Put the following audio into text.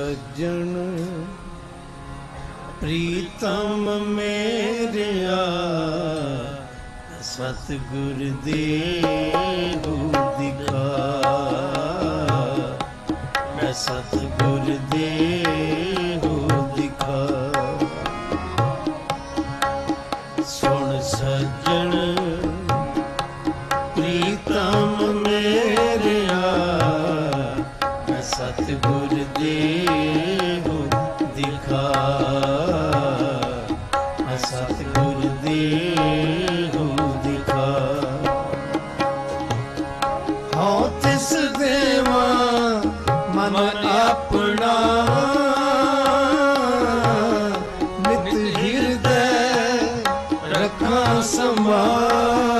ਸਜਣ ਪ੍ਰੀਤਮ ਮੇਰਿਆ ਸਤਿਗੁਰ ਦੇਹੁ ਦਿਖਾ। ਮੈਂ ਸਤਿਗੁਰ ਦੇਹੁ ਦਿਖਾ। ਸੁਣ ਸੱਜਣ ਪ੍ਰੀਤਮ ਸਤਿਗੁਰ ਦੇਹੁ ਦਿਖਾ। ਸਤਿਗੁਰ ਦੇਹੁ ਦਿਖਾ। ਹਉ ਤਿਸ ਦੇਵਾ ਮਨ ਆਪਣਾ। ਨਿਤ ਹਿਰਦੈ ਰੱਖਾਂ ਸੰਭਾਲ।